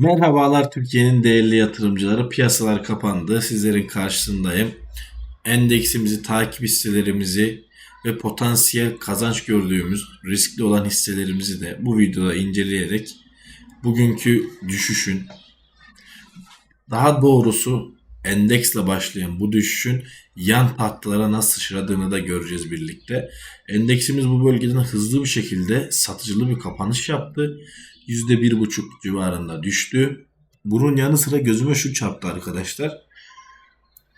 Merhabalar Türkiye'nin değerli yatırımcıları. Piyasalar kapandı. Sizlerin karşısındayım. Endeksimizi, takip hisselerimizi ve potansiyel kazanç gördüğümüz riskli olan hisselerimizi de bu videoda inceleyerek bugünkü düşüşün daha doğrusu endeksle başlayan bu düşüşün yan tahtalara nasıl sıçradığını da göreceğiz birlikte. Endeksimiz bu bölgeden hızlı bir şekilde satıcılı bir kapanış yaptı. %1,5 civarında düştü. Bunun yanı sıra gözüme şu çarptı arkadaşlar.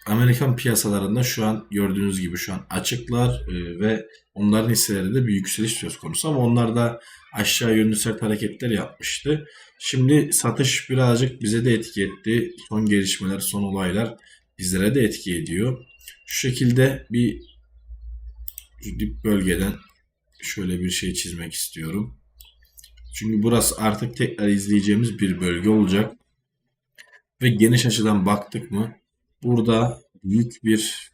Amerikan piyasalarında şu an gördüğünüz gibi şu an açıklar e, ve onların hisselerinde bir yükseliş söz konusu ama onlar da aşağı yönlü sert hareketler yapmıştı. Şimdi satış birazcık bize de etki etti. Son gelişmeler, son olaylar bizlere de etki ediyor. Şu şekilde bir dip bölgeden şöyle bir şey çizmek istiyorum. Çünkü burası artık tekrar izleyeceğimiz bir bölge olacak. Ve geniş açıdan baktık mı burada büyük bir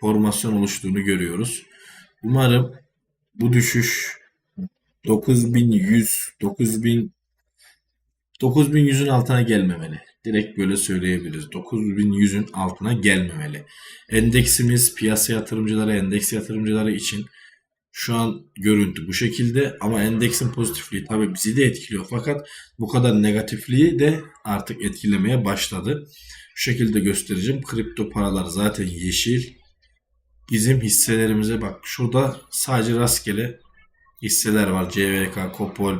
formasyon oluştuğunu görüyoruz. Umarım bu düşüş 9100 9000 9100'ün altına gelmemeli. Direkt böyle söyleyebiliriz. 9100'ün altına gelmemeli. Endeksimiz piyasa yatırımcıları, endeks yatırımcıları için şu an görüntü bu şekilde ama endeksin pozitifliği tabii bizi de etkiliyor fakat bu kadar negatifliği de artık etkilemeye başladı. Şu şekilde göstereceğim. Kripto paralar zaten yeşil. Bizim hisselerimize bak şurada sadece rastgele hisseler var. CVK, Kopol,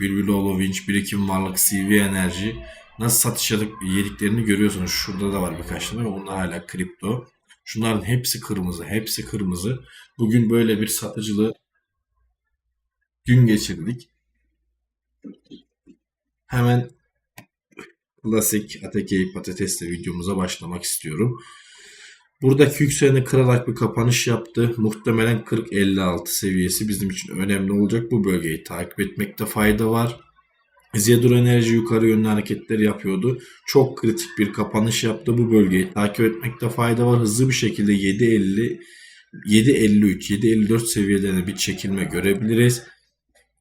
Bülbüloğlu, Vinç, Birikim Varlık, CV Enerji. Nasıl satış yediklerini görüyorsunuz. Şurada da var birkaç tane. Bunlar hala kripto. Şunların hepsi kırmızı. Hepsi kırmızı. Bugün böyle bir satıcılığı gün geçirdik. Hemen klasik Ateke'yi patatesle videomuza başlamak istiyorum. Buradaki yükseleni kırarak bir kapanış yaptı. Muhtemelen 40-56 seviyesi bizim için önemli olacak. Bu bölgeyi takip etmekte fayda var. Zedur Enerji yukarı yönlü hareketler yapıyordu. Çok kritik bir kapanış yaptı. Bu bölgeyi takip etmekte fayda var. Hızlı bir şekilde 7.50 7.53 7.54 seviyelerine bir çekilme görebiliriz.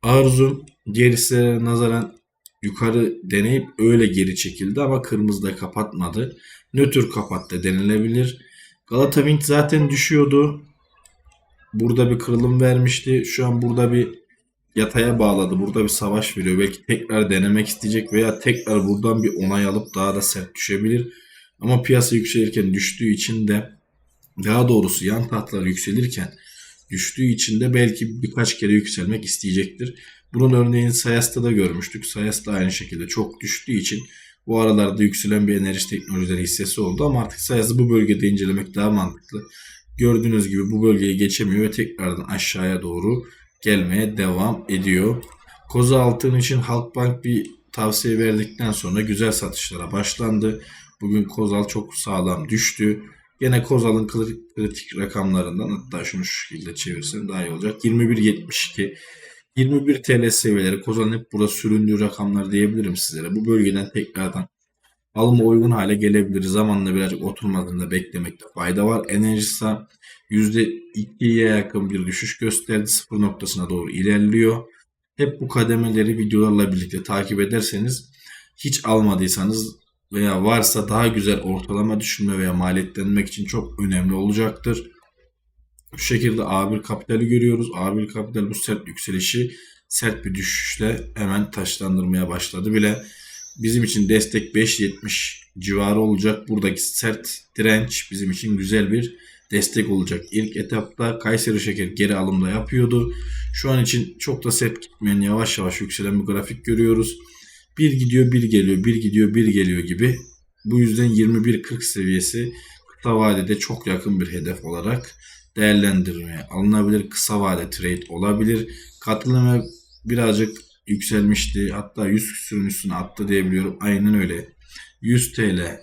Arzum gerisine nazaran yukarı deneyip öyle geri çekildi ama kırmızıda kapatmadı. Nötr kapattı denilebilir. Galata Wind zaten düşüyordu. Burada bir kırılım vermişti. Şu an burada bir yataya bağladı. Burada bir savaş veriyor. Belki tekrar denemek isteyecek veya tekrar buradan bir onay alıp daha da sert düşebilir. Ama piyasa yükselirken düştüğü için de daha doğrusu yan tahtlar yükselirken düştüğü için de belki birkaç kere yükselmek isteyecektir. Bunun örneğini Sayas'ta da görmüştük. Sayas da aynı şekilde çok düştüğü için bu aralarda yükselen bir enerji teknolojileri hissesi oldu ama artık Sayas'ı bu bölgede incelemek daha mantıklı. Gördüğünüz gibi bu bölgeyi geçemiyor ve tekrardan aşağıya doğru gelmeye devam ediyor. Koza altın için Halkbank bir tavsiye verdikten sonra güzel satışlara başlandı. Bugün Kozal çok sağlam düştü. Yine Kozal'ın kritik rakamlarından hatta şunu şu şekilde çevirsem daha iyi olacak. 21.72 21 TL seviyeleri Kozal'ın hep burada süründüğü rakamlar diyebilirim sizlere. Bu bölgeden tekrardan alıma uygun hale gelebilir. Zamanla birazcık oturmadığında beklemekte fayda var. Enerjisa %2'ye yakın bir düşüş gösterdi. Sıfır noktasına doğru ilerliyor. Hep bu kademeleri videolarla birlikte takip ederseniz hiç almadıysanız veya varsa daha güzel ortalama düşünme veya maliyetlenmek için çok önemli olacaktır. Bu şekilde A1 kapitali görüyoruz. A1 kapital bu sert yükselişi sert bir düşüşle hemen taşlandırmaya başladı bile. Bizim için destek 5.70 civarı olacak. Buradaki sert direnç bizim için güzel bir destek olacak. İlk etapta Kayseri Şeker geri alımda yapıyordu. Şu an için çok da sert gitmeyen yavaş yavaş yükselen bir grafik görüyoruz. Bir gidiyor bir geliyor bir gidiyor bir geliyor gibi. Bu yüzden 21.40 seviyesi kısa vadede çok yakın bir hedef olarak değerlendirmeye alınabilir. Kısa vade trade olabilir. Katılımı birazcık yükselmişti. Hatta 100 küsürün üstüne attı diyebiliyorum. Aynen öyle. 100 TL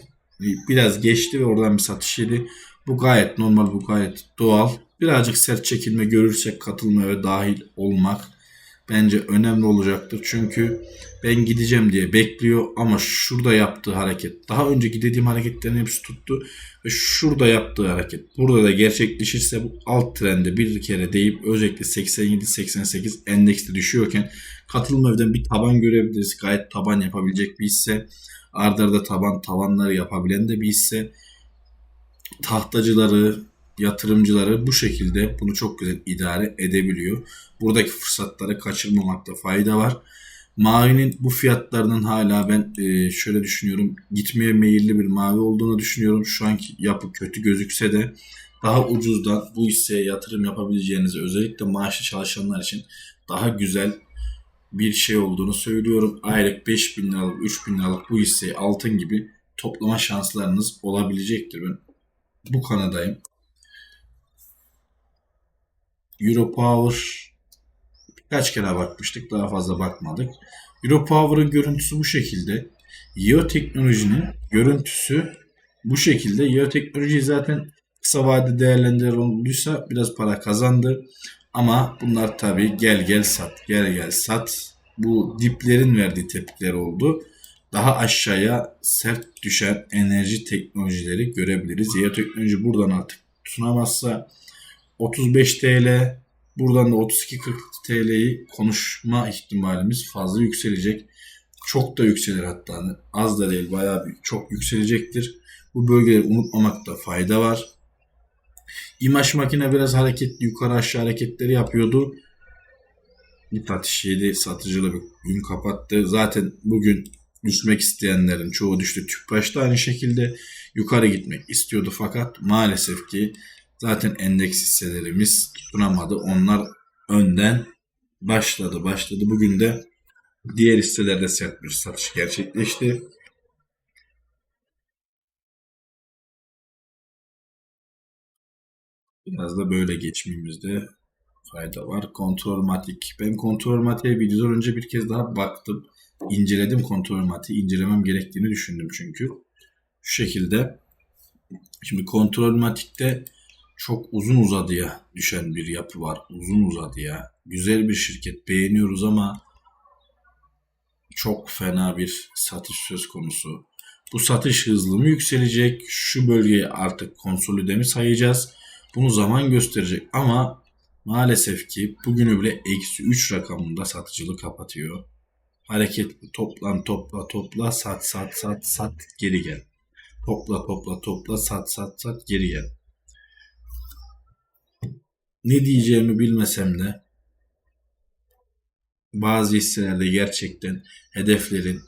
biraz geçti ve oradan bir satış yedi. Bu gayet normal, bu gayet doğal. Birazcık sert çekilme görürsek katılma ve dahil olmak bence önemli olacaktır. Çünkü ben gideceğim diye bekliyor ama şurada yaptığı hareket daha önceki dediğim hareketlerin hepsi tuttu ve şurada yaptığı hareket burada da gerçekleşirse bu alt trende bir kere deyip özellikle 87-88 endekste düşüyorken katılım evden bir taban görebiliriz. Gayet taban yapabilecek bir hisse. Arda arda taban tavanları yapabilen de bir hisse. Tahtacıları, yatırımcıları bu şekilde bunu çok güzel idare edebiliyor. Buradaki fırsatları kaçırmamakta fayda var. Mavinin bu fiyatlarının hala ben e, şöyle düşünüyorum gitmeye meyilli bir mavi olduğunu düşünüyorum. Şu anki yapı kötü gözükse de daha ucuzdan bu hisseye yatırım yapabileceğinizi özellikle maaşlı çalışanlar için daha güzel bir şey olduğunu söylüyorum. Aylık 5000 liralık, 3000 liralık bu hisseyi altın gibi toplama şanslarınız olabilecektir. Ben bu kanadayım. Europower birkaç kere bakmıştık. Daha fazla bakmadık. Europower'ın görüntüsü bu şekilde. Yeo Teknoloji'nin görüntüsü bu şekilde. Yeo Teknoloji zaten kısa vade değerlendirir biraz para kazandı. Ama bunlar tabi gel gel sat, gel gel sat. Bu diplerin verdiği tepkiler oldu. Daha aşağıya sert düşen enerji teknolojileri görebiliriz. Yeo Teknoloji buradan artık tutunamazsa 35 TL buradan da 32-40 TL'yi konuşma ihtimalimiz fazla yükselecek. Çok da yükselir hatta. Az da değil bayağı bir, çok yükselecektir. Bu bölgeleri unutmamakta fayda var. İmaj makine biraz hareketli yukarı aşağı hareketleri yapıyordu. Satış yedi satıcılı bir gün kapattı. Zaten bugün düşmek isteyenlerin çoğu düştü. Tüpraş da aynı şekilde yukarı gitmek istiyordu fakat maalesef ki zaten endeks hisselerimiz tutunamadı. Onlar önden başladı başladı. Bugün de diğer hisselerde sert bir satış gerçekleşti. Biraz da böyle geçmemizde fayda var. Kontrolmatik. Ben kontrolmatiğe videodan önce bir kez daha baktım. İnceledim kontrolmatiği. incelemem gerektiğini düşündüm çünkü. Şu şekilde. Şimdi kontrolmatikte çok uzun uzadıya düşen bir yapı var. Uzun uzadıya. Güzel bir şirket. Beğeniyoruz ama çok fena bir satış söz konusu. Bu satış hızlı mı yükselecek? Şu bölgeyi artık konsolide mi sayacağız? Bunu zaman gösterecek ama maalesef ki bugünü bile eksi 3 rakamında satıcılığı kapatıyor. Hareket toplan topla topla sat sat sat sat geri gel. Topla topla topla sat sat sat geri gel. Ne diyeceğimi bilmesem de bazı hisselerde gerçekten hedeflerin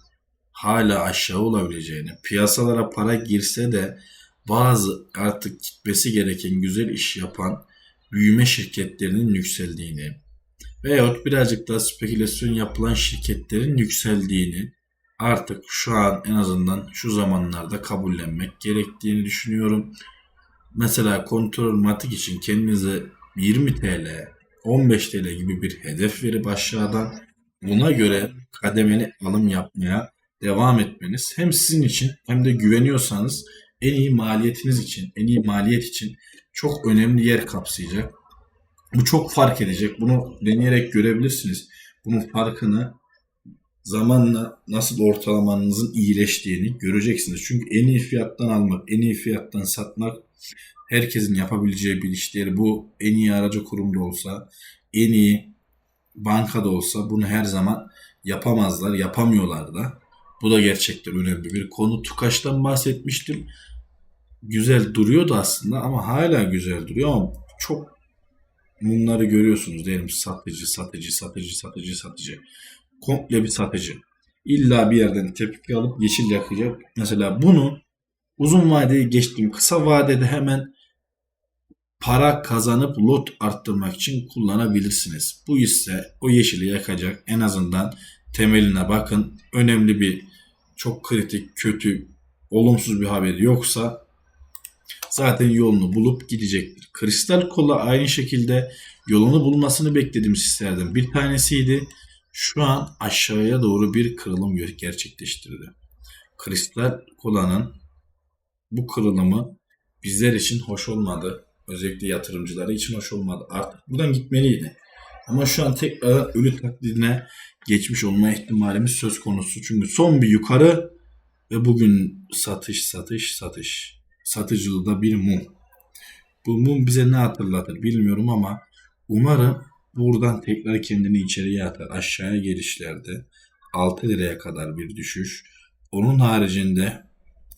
hala aşağı olabileceğini, piyasalara para girse de bazı artık gitmesi gereken güzel iş yapan büyüme şirketlerinin yükseldiğini veyahut birazcık daha spekülasyon yapılan şirketlerin yükseldiğini artık şu an en azından şu zamanlarda kabullenmek gerektiğini düşünüyorum. Mesela kontrol matik için kendinize 20 TL, 15 TL gibi bir hedef verip aşağıdan buna göre kademeli alım yapmaya devam etmeniz hem sizin için hem de güveniyorsanız en iyi maliyetiniz için, en iyi maliyet için çok önemli yer kapsayacak. Bu çok fark edecek. Bunu deneyerek görebilirsiniz. Bunun farkını zamanla nasıl ortalamanızın iyileştiğini göreceksiniz. Çünkü en iyi fiyattan almak, en iyi fiyattan satmak herkesin yapabileceği bir işleri. Bu en iyi aracı kurumda olsa, en iyi bankada olsa bunu her zaman yapamazlar, yapamıyorlar da. Bu da gerçekten önemli bir konu. Tukaş'tan bahsetmiştim güzel duruyordu aslında ama hala güzel duruyor ama çok bunları görüyorsunuz diyelim satıcı, satıcı, satıcı, satıcı, satıcı. Komple bir satıcı. İlla bir yerden tepki alıp yeşil yakacak. Mesela bunu uzun vadeye geçtiğim kısa vadede hemen para kazanıp lot arttırmak için kullanabilirsiniz. Bu ise o yeşili yakacak. En azından temeline bakın. Önemli bir çok kritik, kötü, olumsuz bir haber yoksa zaten yolunu bulup gidecektir. Kristal kola aynı şekilde yolunu bulmasını beklediğimiz hislerden bir tanesiydi. Şu an aşağıya doğru bir kırılım gerçekleştirdi. Kristal kolanın bu kırılımı bizler için hoş olmadı. Özellikle yatırımcıları için hoş olmadı. Artık buradan gitmeliydi. Ama şu an tekrar ölü taklidine geçmiş olma ihtimalimiz söz konusu. Çünkü son bir yukarı ve bugün satış satış satış. Satıcılığı bir mum. Bu mum bize ne hatırlatır bilmiyorum ama umarım buradan tekrar kendini içeriye atar. Aşağıya gelişlerde 6 liraya kadar bir düşüş. Onun haricinde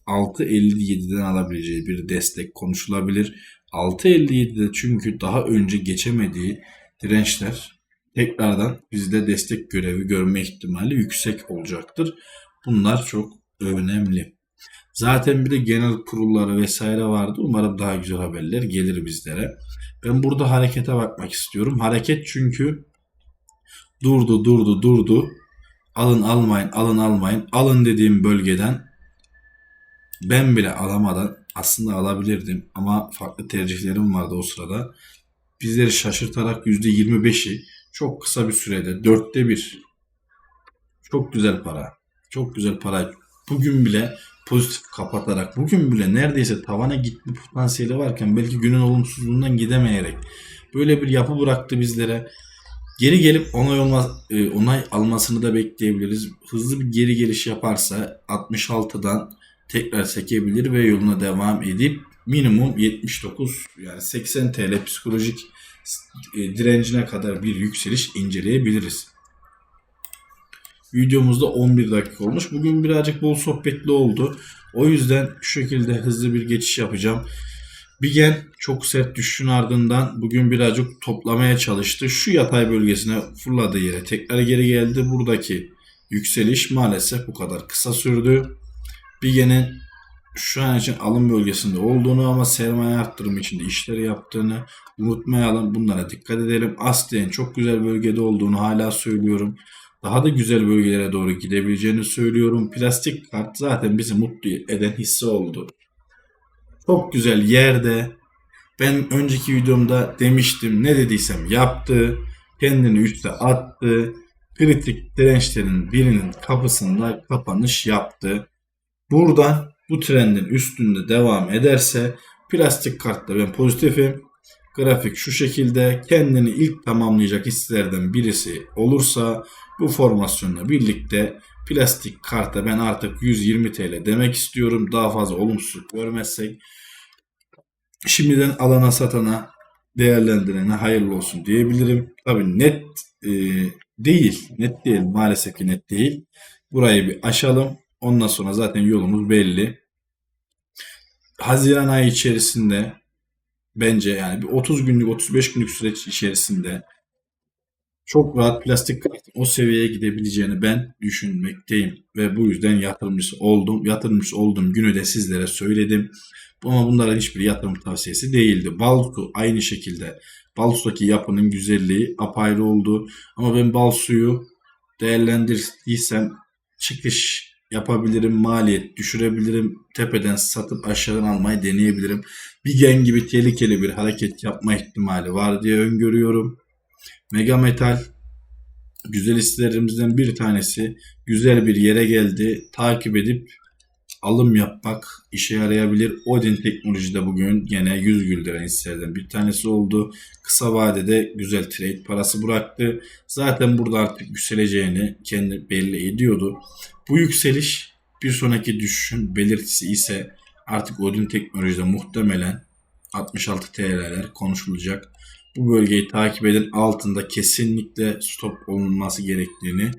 6.57'den alabileceği bir destek konuşulabilir. 6.57'de çünkü daha önce geçemediği dirençler tekrardan bizde destek görevi görme ihtimali yüksek olacaktır. Bunlar çok önemli. Zaten bir de genel kurulları vesaire vardı. Umarım daha güzel haberler gelir bizlere. Ben burada harekete bakmak istiyorum. Hareket çünkü durdu durdu durdu. Alın almayın alın almayın. Alın dediğim bölgeden ben bile alamadan aslında alabilirdim ama farklı tercihlerim vardı o sırada. Bizleri şaşırtarak %25'i çok kısa bir sürede dörtte bir çok güzel para. Çok güzel para. Bugün bile pozitif kapatarak bugün bile neredeyse tavana gitme potansiyeli varken belki günün olumsuzluğundan gidemeyerek böyle bir yapı bıraktı bizlere. Geri gelip onay olma, e, onay almasını da bekleyebiliriz. Hızlı bir geri geliş yaparsa 66'dan tekrar sekebilir ve yoluna devam edip minimum 79 yani 80 TL psikolojik e, direncine kadar bir yükseliş inceleyebiliriz. Videomuzda 11 dakika olmuş. Bugün birazcık bol sohbetli oldu. O yüzden şu şekilde hızlı bir geçiş yapacağım. Bigen çok sert düşüşün ardından bugün birazcık toplamaya çalıştı. Şu yatay bölgesine fırladı yere. Tekrar geri geldi. Buradaki yükseliş maalesef bu kadar kısa sürdü. Bigen'in şu an için alım bölgesinde olduğunu ama sermaye arttırımı için de işleri yaptığını unutmayalım. Bunlara dikkat edelim. Aslen çok güzel bölgede olduğunu hala söylüyorum. Daha da güzel bölgelere doğru gidebileceğini söylüyorum. Plastik kart zaten bizi mutlu eden hisse oldu. Çok güzel yerde. Ben önceki videomda demiştim ne dediysem yaptı. Kendini üste attı. Kritik dirençlerin birinin kapısında kapanış yaptı. Buradan bu trendin üstünde devam ederse plastik kartta ben pozitifim. Grafik şu şekilde kendini ilk tamamlayacak hisselerden birisi olursa bu formasyonla birlikte plastik karta ben artık 120 TL demek istiyorum. Daha fazla olumsuzluk görmezsek şimdiden alana satana değerlendirene hayırlı olsun diyebilirim. Tabii net e, değil. Net değil. Maalesef ki net değil. Burayı bir aşalım. Ondan sonra zaten yolumuz belli. Haziran ayı içerisinde bence yani bir 30 günlük 35 günlük süreç içerisinde çok rahat plastik kartın o seviyeye gidebileceğini ben düşünmekteyim. Ve bu yüzden yatırımcısı oldum. Yatırımcısı olduğum günü de sizlere söyledim. Ama bunların hiçbir yatırım tavsiyesi değildi. Balsu aynı şekilde. Balsu'daki yapının güzelliği apayrı oldu. Ama ben Balsu'yu değerlendirdiysem çıkış yapabilirim, maliyet düşürebilirim, tepeden satıp aşağıdan almayı deneyebilirim. Bir gen gibi tehlikeli bir hareket yapma ihtimali var diye öngörüyorum. Mega Metal güzel hisselerimizden bir tanesi. Güzel bir yere geldi. Takip edip alım yapmak işe yarayabilir. Odin Teknoloji de bugün gene 100 güldüren hisselerden bir tanesi oldu. Kısa vadede güzel trade parası bıraktı. Zaten burada artık yükseleceğini kendi belli ediyordu. Bu yükseliş bir sonraki düşüşün belirtisi ise artık Odin Teknoloji'de muhtemelen 66 TL'ler konuşulacak. Bu bölgeyi takip edin. Altında kesinlikle stop olunması gerektiğini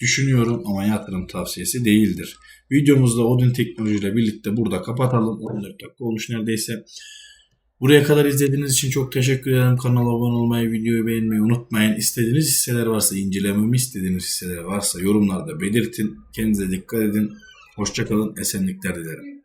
düşünüyorum ama yatırım tavsiyesi değildir. Videomuzda Odin Teknoloji ile birlikte burada kapatalım. 14 dakika olmuş neredeyse. Buraya kadar izlediğiniz için çok teşekkür ederim. Kanala abone olmayı, videoyu beğenmeyi unutmayın. İstediğiniz hisseler varsa, incelememi istediğiniz hisseler varsa yorumlarda belirtin. Kendinize dikkat edin. Hoşçakalın, esenlikler dilerim.